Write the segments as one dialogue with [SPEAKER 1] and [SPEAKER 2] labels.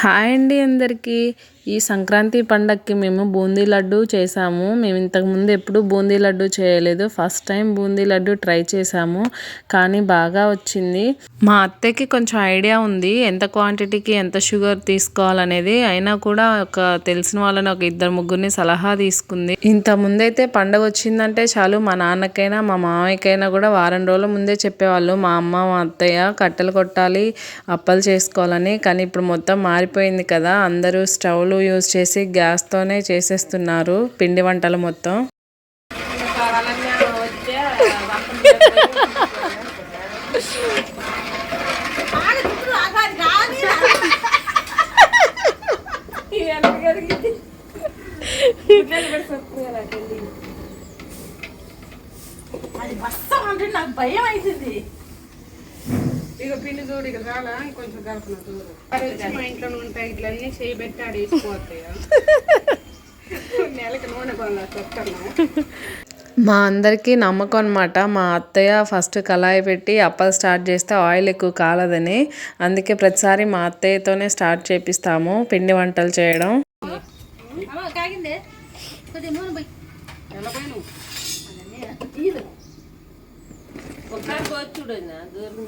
[SPEAKER 1] Hi అండి అందరికీ. ఈ సంక్రాంతి పండగకి మేము బూందీ లడ్డు చేసాము. మేము ఇంతకుముందు ఎప్పుడు బూందీ లడ్డు చేయలేదు. First time boondi laddu try చేసాము. కానీ బాగా వచ్చింది. మా అత్తయ్యకి కొంచెం ఐడియా ఉంది. ఎంత క్వాంటిటీకి ఎంత షుగర్ తీసుకోవాలనేది. అయినా కూడా ఒక తెలిసిన వాళ్ళని ఒక ఇద్దరు ముగ్గురిని సలహా తీసుకుంది. ఇంత ముందైతే పండగ వచ్చిందంటే చాలు. మా నాన్నకైనా మా మామయ్యకైనా కూడా వారం రోజుల ముందే చెప్పేవాళ్ళు. మా అమ్మ మా అత్తయ్య కట్టెలు కొట్టాలి అప్పలు చేసుకోవాలని. కానీ ఇప్పుడు మొత్తం మారిపోయింది కదా. అందరూ స్టవ్లు యూజ్ చేసి గ్యాస్తోనే చేసేస్తున్నారు పిండి వంటలు మొత్తం.
[SPEAKER 2] అది వస్తాం అంటే నాకు భయం అవుతుంది
[SPEAKER 3] ఇక పిండి చూడు ఇక చాలా కొంచెం కలుపున చూడు అది వచ్చి మా ఇంట్లో ఉంటాయి ఇట్లన్నీ చేయబెట్టి ఆడ వేసిపోతాయి నెలకి నూనె చెప్తాను.
[SPEAKER 1] మా అందరికీ నమ్మకం అనమాట మా అత్తయ్య ఫస్ట్ కళాయి పెట్టి అప్పలు స్టార్ట్ చేస్తే ఆయిల్ ఎక్కువ కాలదని. అందుకే ప్రతిసారి మా అత్తయ్యతోనే స్టార్ట్ చేపిస్తాము పిండి వంటలు చేయడం.
[SPEAKER 2] కాగిందే? కొద్దిగా నూనె పోయి.
[SPEAKER 3] ఒకసారి పోయి చూడు దూరం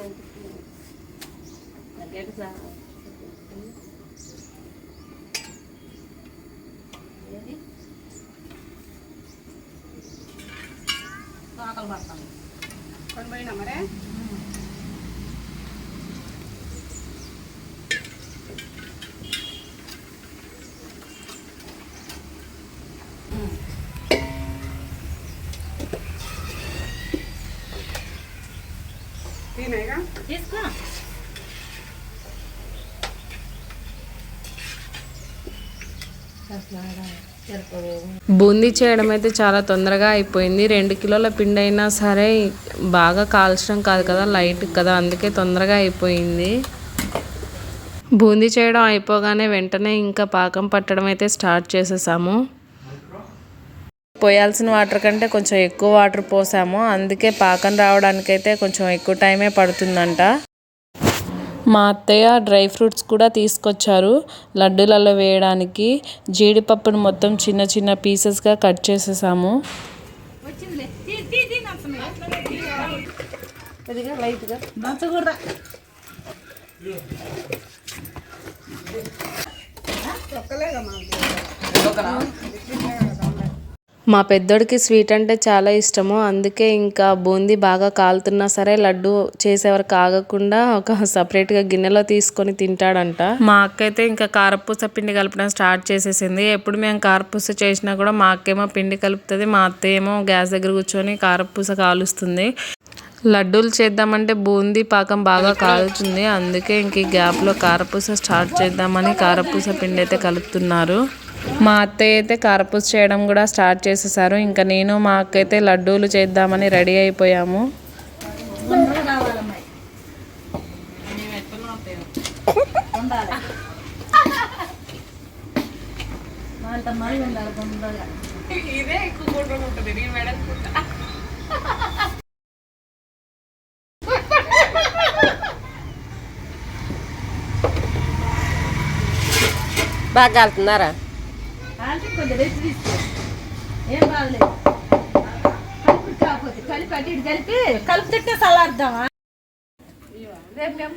[SPEAKER 2] ఆకలి పడతాను
[SPEAKER 3] కొని పోయినా మరే తినేగా
[SPEAKER 2] తీసుకో.
[SPEAKER 1] బూందీ చేయడం అయితే చాలా తొందరగా అయిపోయింది. రెండు కిలోల పిండి అయినా సరే బాగా కాల్చడం కాదు కదా లైట్ కదా అందుకే తొందరగా అయిపోయింది. బూందీ చేయడం అయిపోగానే వెంటనే ఇంకా పాకం పట్టడం అయితే స్టార్ట్ చేసేసాము. పోయాల్సిన వాటర్ కంటే కొంచెం ఎక్కువ వాటర్ పోసాము. అందుకే పాకం రావడానికైతే కొంచెం ఎక్కువ టైమే పడుతుందంట. మా అత్తయ్య డ్రై ఫ్రూట్స్ కూడా తీసుకొచ్చారు లడ్డూలలో వేయడానికి. జీడిపప్పును మొత్తం చిన్న చిన్న పీసెస్గా కట్ చేసేసాము.
[SPEAKER 3] లైట్గా.
[SPEAKER 1] మా పెద్దోడికి స్వీట్ అంటే చాలా ఇష్టము. అందుకే ఇంకా బూందీ బాగా కాలుతున్నా సరే లడ్డు చేసేవరకు ఆగకుండా ఒక సపరేట్గా గిన్నెలో తీసుకొని తింటాడంట. మా అక్క అయితే ఇంకా కారపూస పిండి కలపడం స్టార్ట్ చేసేసింది. ఎప్పుడు మేము కారపూస చేసినా కూడా మా అక్కేమో పిండి కలుపుతుంది మా అత్త ఏమో గ్యాస్ దగ్గర కూర్చొని కారపూస కాలుస్తుంది. లడ్డూలు చేద్దామంటే బూందీ పాకం బాగా కాలుతుంది. అందుకే ఇంక ఈ గ్యాప్లో కారపూస స్టార్ట్ చేద్దామని కారపూస పిండి అయితే కలుపుతున్నారు. మా అత్తయ్య అయితే కారపూస చేయడం కూడా స్టార్ట్ చేసేసారు. ఇంకా నేను మా అక్క అయితే లడ్డూలు చేద్దామని రెడీ అయిపోయాము.
[SPEAKER 3] ఇదే ఎక్కువ బాగా వెళ్తున్నారా
[SPEAKER 2] అంటే కొంచెం రెస్ట్ తీసుకో. ఏం బాగలేదు. కలుపు కాకపోతే కలిపి అటు ఇటు కలిపి కలుపు తిట్టే సలార్దామా రేపు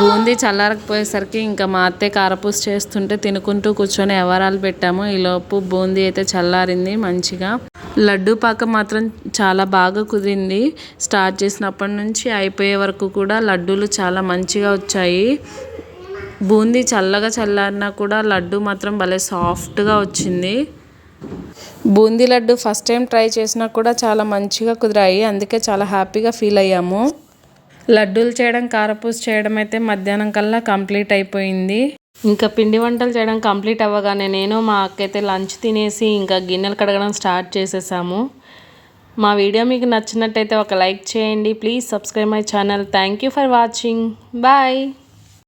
[SPEAKER 1] బూందీ చల్లారకపోయేసరికి ఇంకా మా అత్తే కారపూస చేస్తుంటే తినుకుంటూ కూర్చొని ఎవరాలు పెట్టాము. ఈలోపు బూందీ అయితే చల్లారింది మంచిగా. లడ్డూ పాకం మాత్రం చాలా బాగా కుదిరింది. స్టార్ట్ చేసినప్పటి నుంచి అయిపోయే వరకు కూడా లడ్డూలు చాలా మంచిగా వచ్చాయి. బూందీ చల్లగా చల్లారినా కూడా లడ్డు మాత్రం భలే సాఫ్ట్గా వచ్చింది. Boondi laddu first time try చేసినా కూడా చాలా మంచిగా కుదిరాయి. అందుకే చాలా హ్యాపీగా ఫీల్ అయ్యాము. లడ్డూలు చేయడం కారపూస చేయడం అయితే మధ్యాహ్నం కల్లా కంప్లీట్ అయిపోయింది. ఇంకా పిండి వంటలు చేయడం కంప్లీట్ అవ్వగానే నేను మా అక్క లంచ్ తినేసి ఇంకా గిన్నెలు కడగడం స్టార్ట్ చేసేసాము. మా వీడియో మీకు నచ్చినట్టయితే ఒక లైక్ చేయండి. Please subscribe my channel. Thank you for watching. Bye.